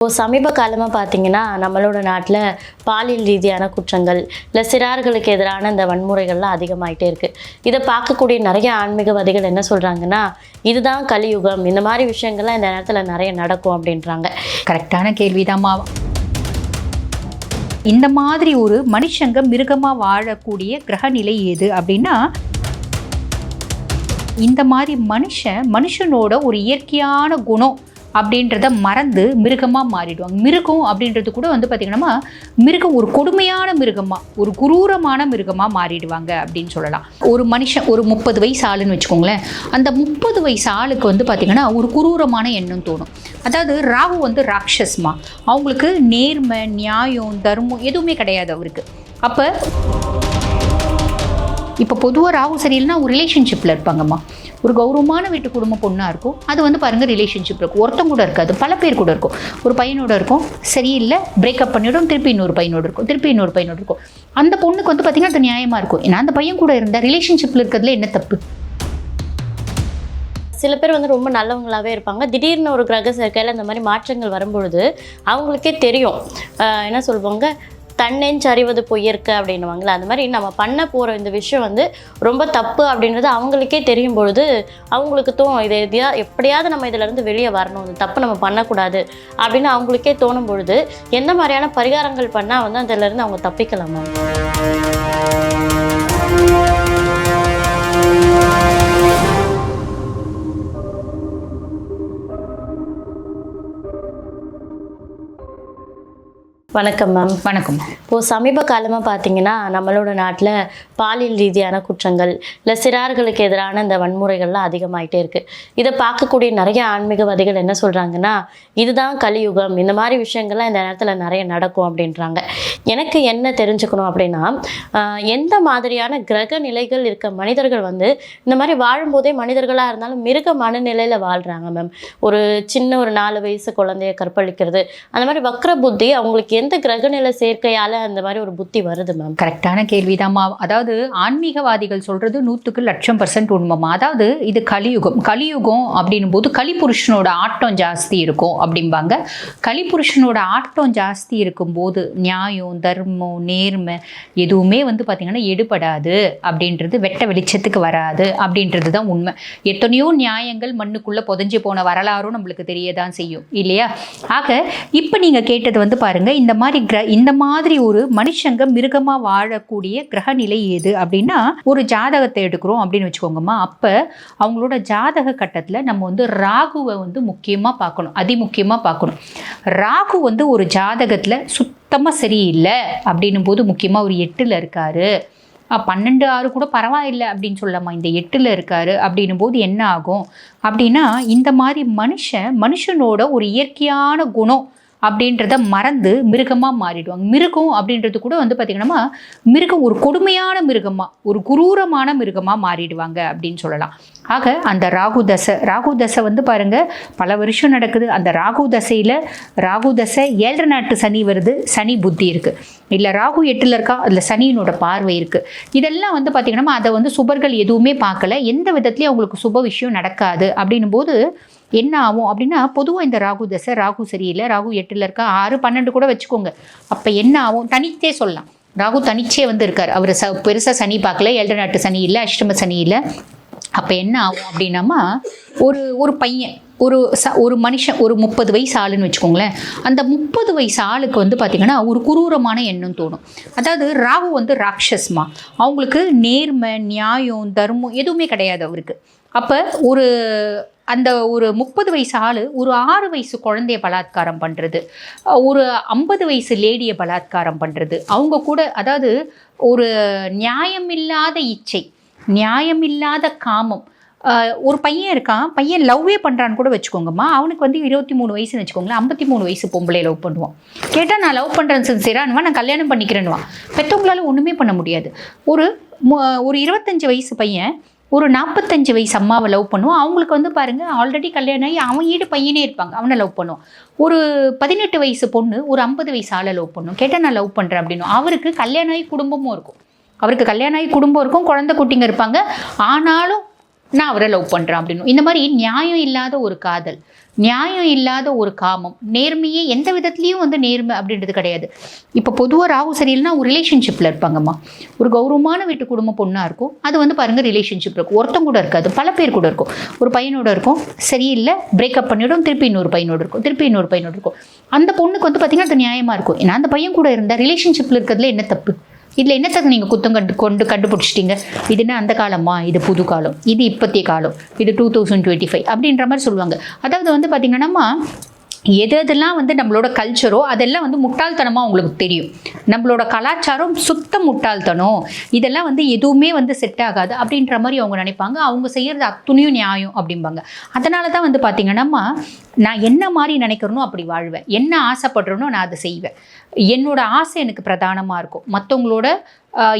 இப்போ சமீப காலமாக பார்த்தீங்கன்னா நம்மளோட நாட்டில் பாலியல் ரீதியான குற்றங்கள் இல்லை சிறார்களுக்கு எதிரான இந்த வன்முறைகள்லாம் அதிகமாகிட்டே இருக்குது இதை பார்க்கக்கூடிய நிறைய ஆன்மீகவாதிகள் என்ன சொல்கிறாங்கன்னா இதுதான் கலியுகம் இந்த மாதிரி விஷயங்கள்லாம் இந்த நேரத்தில் நிறைய நடக்கும் அப்படின்றாங்க. கரெக்டான கேள்விதாம்மா. இந்த மாதிரி ஒரு மனுஷங்க மிருகமாக வாழக்கூடிய கிரக நிலை எது அப்படின்னா இந்த மாதிரி மனுஷன் மனுஷனோட ஒரு இயற்கையான குணம் அப்படின்றத மறந்து மிருகமாக மாறிடுவாங்க. மிருகம் அப்படின்றது கூட வந்து பார்த்திங்கன்னா மிருகம் ஒரு கொடுமையான மிருகமாக ஒரு குரூரமான மிருகமாக மாறிடுவாங்க அப்படின்னு சொல்லலாம். ஒரு மனுஷன் ஒரு முப்பது வயசு ஆளுன்னு வச்சுக்கோங்களேன். அந்த முப்பது வயசு ஆளுக்கு வந்து பார்த்திங்கன்னா ஒரு குரூரமான எண்ணம் தோணும். அதாவது ராகு வந்து ராட்சஸ்மா. அவங்களுக்கு நேர்மை நியாயம் தர்மம் எதுவுமே கிடையாது அவருக்கு. அப்போ இப்போ பொதுவாக ராகு சரியில்லைன்னா ஒரு ரிலேஷன்ஷிப்பில் இருப்பாங்கம்மா. ஒரு கௌரவமான வீட்டு குடும்ப பொண்ணாக இருக்கும். அது வந்து பாருங்கள் ரிலேஷன்ஷிப் இருக்கும். ஒருத்தங்க கூட இருக்காது. பல பேர் கூட இருக்கும். ஒரு பையனோட இருக்கும். சரியில்லை. பிரேக்கப் பண்ணிவிடும் திருப்பி இன்னொரு பையனோட இருக்கும். திருப்பி இன்னொரு பையனோட இருக்கும். அந்த பொண்ணுக்கு வந்து பார்த்திங்கன்னா அது நியாயமாக இருக்கும். ஏன்னா அந்த பையன் கூட இருந்தால் ரிலேஷன்ஷிப்பில் இருக்கிறதுல என்ன தப்பு? சில பேர் வந்து ரொம்ப நல்லவங்களாகவே இருப்பாங்க. திடீர்னு ஒரு கிரக சேர்க்கையில் இந்த மாதிரி மாற்றங்கள் வரும்பொழுது அவங்களுக்கே தெரியும். என்ன சொல்லுவாங்க தன்னெஞ்சறிவது பொய்யிருக்கு பொய்யற்க அப்படின்னுவாங்களே அந்த மாதிரி நம்ம பண்ண போகிற இந்த விஷயம் வந்து ரொம்ப தப்பு அப்படின்றது அவங்களுக்கே தெரியும் பொழுது அவங்களுக்கு தோணும் இது எதையா எப்படியாவது நம்ம இதிலேருந்து வெளியே வரணும் இந்த தப்பு நம்ம பண்ணக்கூடாது அப்படின்னு அவங்களுக்கே தோணும் பொழுது எந்த மாதிரியான பரிகாரங்கள் பண்ணால் வந்து அதிலேருந்து அவங்க தப்பிக்கலாம்? வணக்கம் மேம் வணக்கம். இப்போது சமீப காலமாக பார்த்தீங்கன்னா நம்மளோட நாட்டில் பாலியல் ரீதியான குற்றங்கள் இல்லை சிறார்களுக்கு எதிரான இந்த வன்முறைகள்லாம் அதிகமாயிட்டே இருக்குது இதை பார்க்கக்கூடிய நிறைய ஆன்மீகவாதிகள் என்ன சொல்கிறாங்கன்னா இதுதான் கலியுகம் இந்த மாதிரி விஷயங்கள்லாம் இந்த நேரத்தில் நிறைய நடக்கும் அப்படின்றாங்க. எனக்கு என்ன தெரிஞ்சுக்கணும் அப்படின்னா எந்த மாதிரியான கிரக நிலைகள் இருக்க மனிதர்கள் வந்து இந்த மாதிரி வாழும்போதே மனிதர்களாக இருந்தாலும் மிருக மனநிலையில் வாழ்கிறாங்க மேம் ஒரு சின்ன ஒரு நாலு வயசு குழந்தைய கற்பழிக்கிறது அந்த மாதிரி வக்ர புத்தி அவங்களுக்கு எந்த கிரகநிலை சேர்க்கையால் அந்த மாதிரி ஒரு புத்தி வருது மேம்? கரெக்டான கேள்விதாம்மா அதாவது ஆன்மீகவாதிகள் சொல்றது நூற்றுக்கு லட்சம் பர்சன்ட் உண்மைமா அதாவது இது கலியுகம். கலியுகம் அப்படின்னும் போது கலிபுருஷனோட ஆட்டம் ஜாஸ்தி இருக்கும் அப்படிம்பாங்க. கலிபுருஷனோட ஆட்டம் ஜாஸ்தி இருக்கும்போது நியாயம் தர்மம் நேர்மை எதுவுமே வந்து பார்த்திங்கன்னா எடுபடாது அப்படின்றது வெட்ட வெளிச்சத்துக்கு வராது அப்படின்றது தான் உண்மை. எத்தனையோ நியாயங்கள் மண்ணுக்குள்ளே புதஞ்சு போன வரலாறும் நம்மளுக்கு தெரியதான் செய்யும். இல்லையா? ஆக இப்போ நீங்கள் கேட்டது வந்து பாருங்க இந்த இந்த மாதிரி கிர இந்த மாதிரி ஒரு மனுஷங்க மிருகமாக வாழக்கூடிய கிரக நிலை எது அப்படின்னா ஒரு ஜாதகத்தை எடுக்கிறோம் அப்படின்னு வச்சுக்கோங்கம்மா. அப்போ அவங்களோட ஜாதக கட்டத்தில் நம்ம வந்து ராகுவை வந்து முக்கியமாக பார்க்கணும் அதிமுக்கியமாக பார்க்கணும். ராகு வந்து ஒரு ஜாதகத்தில் சுத்தமாக சரியில்லை அப்படின்னும் போது முக்கியமாக ஒரு எட்டில் இருக்காரு. பன்னெண்டு ஆறு கூட பரவாயில்லை அப்படின்னு சொல்லலாமா? இந்த எட்டில் இருக்காரு அப்படின்னும் போது என்ன ஆகும்? அப்படின்னா இந்த மாதிரி மனுஷன் மனுஷனோட ஒரு இயற்கையான குணம் அப்படின்றத மறந்து மிருகமாக மாறிடுவாங்க. மிருகம் அப்படின்றது கூட வந்து பார்த்திங்கன்னா மிருகம் ஒரு கொடுமையான மிருகமாக ஒரு குரூரமான மிருகமாக மாறிடுவாங்க அப்படின்னு சொல்லலாம். ஆக அந்த ராகு தசை ராகு தசை வந்து பாருங்கள் பல வருஷம் நடக்குது. அந்த ராகு தசையில் ராகு தசை ஏழரை நாட்டு சனி வருது சனி புத்தி இருக்குது இல்லை ராகு எட்டில் இருக்கா அதில் சனியினோட பார்வை இருக்குது இதெல்லாம் வந்து பார்த்திங்கன்னா அதை வந்து சுபர்கள் எதுவுமே பார்க்கல. எந்த விதத்துலேயும் அவங்களுக்கு சுப விஷயம் நடக்காது. அப்படின்னும் போது என்ன ஆகும் அப்படின்னா பொதுவாக இந்த ராகு தசை ராகு சரியில்லை ராகு எட்டில் இருக்கா ஆறு பன்னெண்டு கூட வச்சுக்கோங்க. அப்போ என்ன ஆகும்? தனித்தே சொல்லலாம். ராகு தனிச்சே வந்து இருக்கார். அவர் ச பெருசாக சனி பார்க்கல ஏழரை நாட்டு சனி இல்லை அஷ்டம சனி இல்லை. அப்போ என்ன ஆகும் அப்படின்னாமா ஒரு ஒரு பையன் ஒரு ச ஒரு மனுஷன் ஒரு முப்பது வயசு ஆளுன்னு வச்சுக்கோங்களேன். அந்த முப்பது வயசு ஆளுக்கு வந்து பார்த்திங்கன்னா ஒரு குரூரமான எண்ணம் தோணும். அதாவது ராகு வந்து ராட்சஸ்மா. அவங்களுக்கு நேர்மை நியாயம் தர்மம் எதுவுமே கிடையாது அவருக்கு. அப்போ ஒரு அந்த ஒரு முப்பது வயசு ஆள் ஒரு ஆறு வயசு குழந்தைய பலாத்காரம் பண்ணுறது ஒரு ஐம்பது வயசு லேடியை பலாத்காரம் பண்ணுறது அவங்க கூட அதாவது ஒரு நியாயமில்லாத இச்சை நியாயமில்லாத காமம். ஒரு பையன் இருக்கான் பையன் லவ்வே பண்ணுறான்னு கூட வச்சுக்கோங்கம்மா. அவனுக்கு வந்து இருபத்தி மூணு வயசுன்னு வச்சுக்கோங்களேன் ஐம்பத்தி மூணு வயசு பொம்பளை லவ் பண்ணுவான். கேட்டால் நான் லவ் பண்ணுறேன்னு சின்சியரானுவா நான் கல்யாணம் பண்ணிக்கிறேன்னுவான். பெற்றவங்களால ஒன்றுமே பண்ண முடியாது. ஒரு ஒரு இருபத்தஞ்சி வயசு பையன் ஒரு நாற்பத்தஞ்சு வயசு அம்மாவை லவ் பண்ணுவோம். அவங்களுக்கு வந்து பாருங்க ஆல்ரெடி கல்யாணம் ஆகி அவன் ஈடு பையனே இருப்பாங்க அவனை லவ் பண்ணுவோம். ஒரு பதினெட்டு வயசு பொண்ணு ஒரு ஐம்பது வயசு ஆளை லவ் பண்ணும். கேட்டால் நான் லவ் பண்ணுறேன் அப்படின்னு. அவருக்கு கல்யாணம் ஆகி குடும்பமும் இருக்கும். அவருக்கு கல்யாணம் ஆகி குடும்பம் இருக்கும் குழந்தை குட்டிங்க இருப்பாங்க. ஆனாலும் நான் அவரை லவ் பண்ணுறேன் அப்படின்னு. இந்த மாதிரி நியாயம் இல்லாத ஒரு காதல் நியாயம் இல்லாத ஒரு காமம் நேர்மையே எந்த விதத்துலேயும் வந்து நேர்மை அப்படின்றது கிடையாது. இப்போ பொதுவாக ராகு சரியில்லைன்னா ஒரு ரிலேஷன்ஷிப்பில் இருப்பாங்கம்மா. ஒரு கௌரவமான வீட்டு குடும்ப பொண்ணாக இருக்கும். அது வந்து பாருங்கள் ரிலேஷன்ஷிப் இருக்கும். ஒருத்தன் கூட இருக்காது பல பேர் கூட இருக்கும். ஒரு பையனோட இருக்கும் சரியில்லை பிரேக்கப் பண்ணிவிடும் திருப்பி இன்னொரு பையனோட இருக்கும் திருப்பி இன்னொரு பையனோட இருக்கும். அந்த பொண்ணுக்கு வந்து பார்த்திங்கன்னா அது நியாயமாக இருக்கும். ஏன்னா அந்த பையன் கூட இருந்தால் ரிலேஷன்ஷிப்பில் இருக்கிறதுல என்ன தப்பு? இதில் என்னத்துக்கு நீங்கள் குத்தம் கண்டு கொண்டு கண்டுபிடிச்சிட்டீங்க? இது என்ன அந்த காலமா? இது புது காலம். இது இப்போத்திய காலம். இது டூ தௌசண்ட் டுவெண்ட்டி ஃபைவ் அப்படின்ற மாதிரி சொல்லுவாங்க. அதாவது வந்து பார்த்திங்கன்னா எது எதெல்லாம் வந்து நம்மளோட கல்ச்சரோ அதெல்லாம் வந்து முட்டாள்தனமாக உங்களுக்கு தெரியும். நம்மளோட கலாச்சாரம் சுத்த முட்டாள்தனம். இதெல்லாம் வந்து எதுவுமே வந்து செட் ஆகாது அப்படின்ற மாதிரி அவங்க நினைப்பாங்க. அவங்க செய்கிறது அத்துணையும் நியாயம் அப்படிம்பாங்க. அதனால தான் வந்து பார்த்திங்கன்னா நான் என்ன மாதிரி நினைக்கிறனோ அப்படி வாழ்வேன். என்ன ஆசைப்படுறேனோ நான் அதை செய்வேன். என்னோட ஆசை எனக்கு பிரதானமாக இருக்கும். மற்றவங்களோட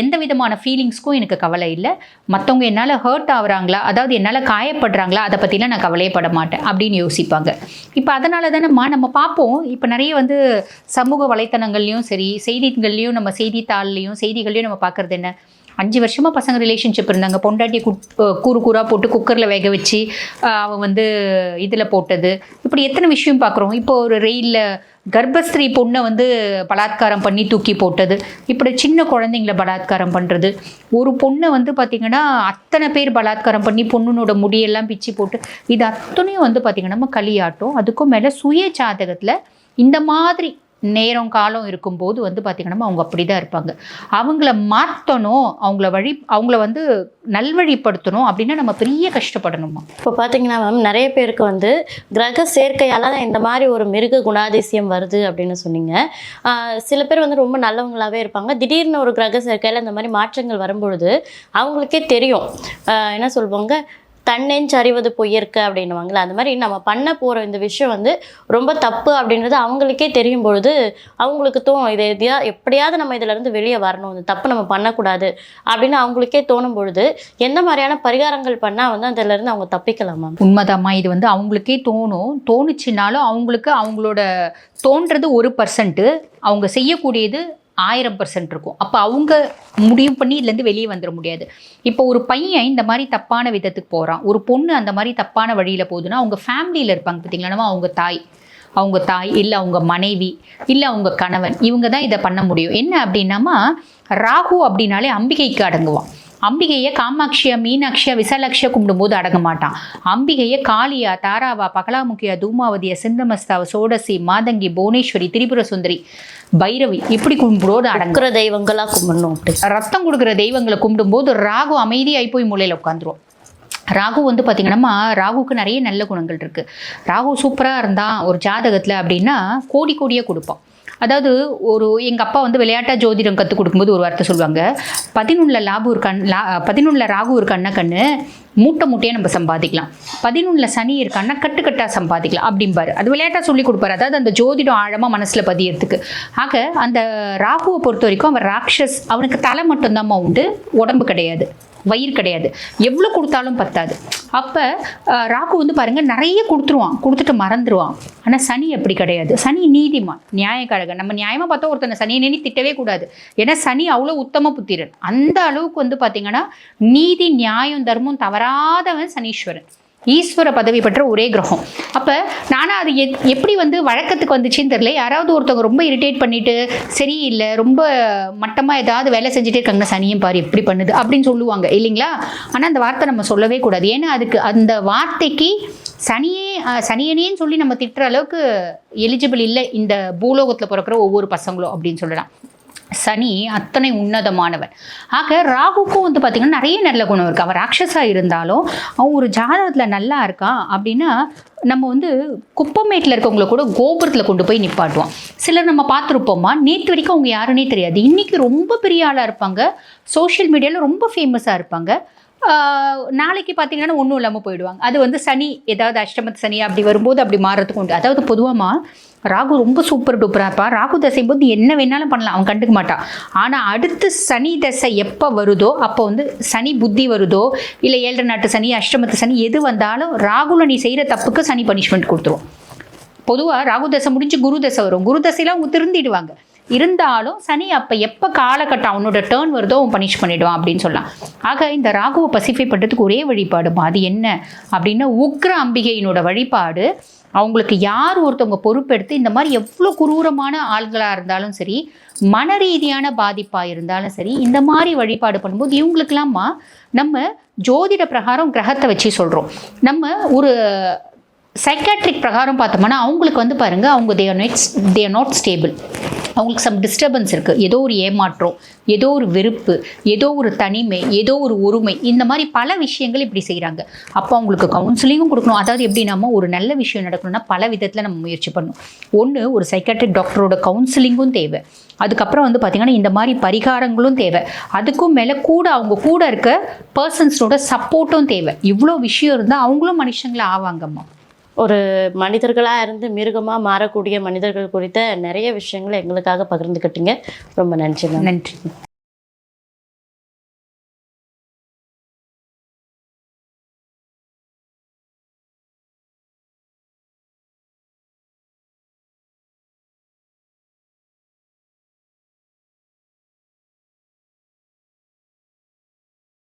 எந்த விதமான ஃபீலிங்ஸ்க்கும் எனக்கு கவலை இல்லை. மற்றவங்க என்னால் ஹர்ட் ஆகுறாங்களா அதாவது என்னால் காயப்படுறாங்களா அதை பற்றிலாம் நான் கவலையப்பட மாட்டேன் அப்படின்னு யோசிப்பாங்க. இப்போ அதனால தானேம்மா நம்ம பார்ப்போம். இப்போ நிறைய வந்து சமூக வலைத்தளங்கள்லையும் சரி செய்திகள்லையும் நம்ம செய்தித்தாள்லையும் செய்திகள்லையும் நம்ம பார்க்குறது என்ன? அஞ்சு வருஷமாக பசங்க ரிலேஷன்ஷிப் இருந்தாங்க. பொண்டாட்டி கு கூறு கூறாக போட்டு குக்கரில் வேக வச்சு அவன் வந்து இதில் போட்டது. இப்படி எத்தனை விஷயம் பார்க்குறோம் இப்போ ஒரு ரெயிலில் கர்ப்பஸ்திரீ பொண்ணை வந்து பலாத்காரம் பண்ணி தூக்கி போட்டது. இப்படி சின்ன குழந்தைங்கள பலாத்காரம் பண்ணுறது ஒரு பொண்ணை வந்து பார்த்திங்கன்னா அத்தனை பேர் பலாத்காரம் பண்ணி பொண்ணுனோட முடியெல்லாம் பிச்சு போட்டு இது அத்தனையும் வந்து பார்த்திங்கன்னா நம்ம களியாட்டம். அதுக்கும் மேலே சுய ஜாதகத்தில் இந்த மாதிரி நேரம் காலம் இருக்கும்போது வந்து பார்த்திங்கன்னா அவங்க அப்படி தான் இருப்பாங்க. அவங்கள மாற்றணும் அவங்கள வழி அவங்கள வந்து நல்வழிப்படுத்தணும் அப்படின்னா நம்ம பெரிய கஷ்டப்படணுமா? இப்போ பார்த்தீங்கன்னா மேம் நிறைய பேருக்கு வந்து கிரக சேர்க்கையால் தான் இந்த மாதிரி ஒரு மிருக குணாதிசயம் வருது அப்படின்னு சொன்னீங்க. சில பேர் வந்து ரொம்ப நல்லவங்களாகவே இருப்பாங்க. திடீர்னு ஒரு கிரக சேர்க்கையில் இந்த மாதிரி மாற்றங்கள் வரும்பொழுது அவங்களுக்கே தெரியும். என்ன சொல்லுவாங்க தன்னெஞ்சறிவது பொய்யிருக்கு பொய்யற்க அப்படின்னுவாங்களே அந்த மாதிரி நம்ம பண்ண போகிற இந்த விஷயம் வந்து ரொம்ப தப்பு அப்படின்றது அவங்களுக்கே தெரியும் பொழுது அவங்களுக்கு தோணும் இதை எதையா எப்படியாவது நம்ம இதிலேருந்து வெளியே வரணும் இந்த தப்பு நம்ம பண்ணக்கூடாது அப்படின்னு அவங்களுக்கே தோணும் பொழுது எந்த மாதிரியான பரிகாரங்கள் பண்ணால் வந்து அதிலேருந்து அவங்க தப்பிக்கலாமா? உண்மைதாம்மா இது வந்து அவங்களுக்கே தோணும். தோணுச்சுனாலும் அவங்களுக்கு அவங்களோட தோன்றது ஒரு பர்சன்ட்டு அவங்க செய்யக்கூடியது ஆயிரம் பர்சன்ட் இருக்கும். அப்போ அவங்க முடிவு பண்ணி இதுலேருந்து வெளியே வந்துட முடியாது. இப்போ ஒரு பையன் இந்த மாதிரி தப்பான விதத்துக்கு போகிறான் ஒரு பொண்ணு அந்த மாதிரி தப்பான வழியில் போகுதுன்னா அவங்க ஃபேமிலியில் இருப்பாங்க பார்த்தீங்களா அவங்க தாய். அவங்க தாய் இல்லை அவங்க மனைவி இல்லை அவங்க கணவன். இவங்க தான் இதை பண்ண முடியும். என்ன அப்படின்னாமா ராகு அப்படின்னாலே அம்பிகைக்கு அடங்குவான். அம்பிகையை காமாட்சியா மீனாட்சியா விசாலாட்சியா கும்பிடும்போது அடங்க மாட்டான் அம்பிகையை காளியா தாராவா பகலாமுகியா தூமாவதியா சிந்தமஸ்தாவ சோடசி மாதங்கி புவனேஸ்வரி திரிபுர சுந்தரி பைரவி இப்படி கும்பிடும்போது அடங்க இருக்கிற தெய்வங்களா கும்பிடணும் ரத்தம் கொடுக்குற தெய்வங்களை கும்பிடும்போது ராகு அமைதியாகி போய் மூலையில் உட்காந்துரும். ராகு வந்து பார்த்திங்கன்னா ராகுக்கு நிறைய நல்ல குணங்கள் இருக்குது ராகு சூப்பராக இருந்தான் ஒரு ஜாதகத்தில் அப்படின்னா கோடி கோடியாக கொடுப்பான். அதாவது ஒரு எங்கள் அப்பா வந்து விளையாட்டாக ஜோதிடம் கற்றுக் கொடுக்கும்போது ஒரு வார்த்தை சொல்லுவாங்க. பதினொன்றில் லாபு ஒரு கண் லா பதினொன்றில் ராகு ஒரு கண்ணை கண்ணு மூட்டை மூட்டையாக நம்ம சம்பாதிக்கலாம். பதினொன்றில் சனி இருக்கான்னா கட்டுக்கட்டாக சம்பாதிக்கலாம் அப்படிம்பாரு. அது விளையாட்டாக சொல்லி கொடுப்பாரு. அதாவது அந்த ஜோதிடம் ஆழமாக மனசில் பதியறதுக்கு. ஆக அந்த ராகுவை பொறுத்த வரைக்கும் அவன் ராட்சஸ் அவனுக்கு தலை மட்டும்தாம்மா உண்டு உடம்பு கிடையாது வயிறு கிடையாது. எவ்வளோ கொடுத்தாலும் பத்தாது. அப்போ ராகு வந்து பாருங்கள் நிறைய கொடுத்துருவான். கொடுத்துட்டு மறந்துடுவான் ஆனால் சனி அப்படி கிடையாது. சனி நீதிமான் நியாயக்காரகன். நம்ம நியாயமாக பார்த்தா ஒருத்தனை சனியை நினை திட்டவே கூடாது. ஏன்னா சனி அவ்வளோ உத்தம புத்திரன். அந்த அளவுக்கு வந்து பார்த்தீங்கன்னா நீதி நியாயம் தர்மம் தவறாதவன் சனீஸ்வரன். ஈஸ்வர பதவி பெற்ற ஒரே கிரகம். அப்போ நானும் அது எத் எப்படி வந்து வழக்கத்துக்கு வந்துச்சுன்னு தெரியல. யாராவது ஒருத்தவங்க ரொம்ப இரிட்டேட் பண்ணிட்டு சரியில்லை ரொம்ப மட்டமாக ஏதாவது வேலை செஞ்சுட்டே இருக்காங்க சனியும் பாரு எப்படி பண்ணுது அப்படின்னு சொல்லுவாங்க இல்லைங்களா? ஆனால் அந்த வார்த்தை நம்ம சொல்லவே கூடாது. ஏன்னா அதுக்கு அந்த வார்த்தைக்கு சனியே சனியனேன்னு சொல்லி நம்ம திட்டுற அளவுக்கு எலிஜிபிள் இல்லை இந்த பூலோகத்தில் பிறக்கிற ஒவ்வொரு பசங்களும் அப்படின்னு சொல்லலாம். சனி அத்தனை உன்னதமானவன். ஆக ராகுக்கும் வந்து பார்த்திங்கன்னா நிறைய நல்ல குணம் இருக்குது அவன் ராட்சஸாக இருந்தாலும் அவன் ஒரு ஜாதகத்தில் நல்லா இருக்கான் அப்படின்னா நம்ம வந்து குப்பமேட்டில் இருக்கவங்கள கூட கோபுரத்தில் கொண்டு போய் நிப்பாட்டுவான். சிலர் நம்ம பார்த்துருப்போமா நேற்று வரைக்கும் அவங்க யாருன்னே தெரியாது. இன்றைக்கி ரொம்ப பெரிய ஆளாக இருப்பாங்க. சோஷியல் மீடியாவில் ரொம்ப ஃபேமஸாக இருப்பாங்க. நாளைக்கு பார்த்தீங்கன்னா ஒன்றும் இல்லாமல் போயிடுவாங்க. அது வந்து சனி ஏதாவது அஷ்டமத்து சனி அப்படி வரும்போது அப்படி மாறுறதுக்கு உண்டு. அதாவது பொதுவாக ராகு ரொம்ப சூப்பர் டூப்பராக இருப்பான் ராகு தசை போது என்ன வேணாலும் பண்ணலாம். அவன் கண்டுக்க மாட்டான் ஆனால் அடுத்து சனி தசை எப்போ வருதோ அப்போ வந்து சனி புத்தி வருதோ இல்லை ஏழரை நாட்டு சனி அஷ்டமத்து சனி எது வந்தாலும் ராகுல நீ செய்கிற தப்புக்கு சனி பனிஷ்மெண்ட் கொடுத்துருவோம் பொதுவாக ராகு தசை முடிஞ்சு குரு தசை வரும். குரு தசையில் அவங்க திருந்திடுவாங்க. இருந்தாலும் சனி அப்போ எப்போ காலகட்டம் அவனோட டேர்ன் வருதோ அவன் பனிஷ் பண்ணிடுவான் அப்படின்னு சொல்லலாம். ஆக இந்த ராகுவை பசிஃபை பண்ணுறதுக்கு ஒரே வழிபாடுமா? அது என்ன? அப்படின்னா உக்ர அம்பிகையினோட வழிபாடு. அவங்களுக்கு யார் ஒருத்தவங்க பொறுப்பெடுத்து இந்த மாதிரி எவ்வளோ குரூரமான ஆள்களாக இருந்தாலும் சரி மன ரீதியான பாதிப்பாக இருந்தாலும் சரி இந்த மாதிரி வழிபாடு பண்ணும்போது இவங்களுக்கெல்லாமா நம்ம ஜோதிட பிரகாரம் கிரகத்தை வச்சு சொல்கிறோம் நம்ம ஒரு சைக்காட்ரிக் பிரகாரம் பார்த்தோம்னா அவங்களுக்கு வந்து பாருங்க அவங்க they next they not stable அவங்களுக்கு சம் டிஸ்டர்பன்ஸ் இருக்குது ஏதோ ஒரு ஏமாற்றம் ஏதோ ஒரு வெறுப்பு ஏதோ ஒரு தனிமை ஏதோ ஒரு ஒருமை இந்த மாதிரி பல விஷயங்கள் இப்படி செய்கிறாங்க அப்போ அவங்களுக்கு கவுன்சிலிங்கும் கொடுக்கணும். அதாவது எப்படின்னாம ஒரு நல்ல விஷயம் நடக்கணும்னா பல விதத்தில் நம்ம முயற்சி பண்ணணும். ஒன்று ஒரு சைக்காட்ரிக் டாக்டரோட கவுன்சிலிங்கும் தேவை. அதுக்கப்புறம் வந்து பார்த்திங்கன்னா இந்த மாதிரி பரிகாரங்களும் தேவை. அதுக்கும் மேலே கூட அவங்க கூட இருக்க பர்சன்ஸோட சப்போர்ட்டும் தேவை. இவ்வளோ விஷயம் இருந்தால் அவங்களும் மனுஷங்களை ஆவாங்கம்மா. ஒரு மனிதர்களாக இருந்து மிருகமாக மாறக்கூடிய மனிதர்கள் குறித்த நிறைய விஷயங்களை எங்களுக்காக பகிர்ந்துக்கிட்டீங்க ரொம்ப நன்றி நன்றி.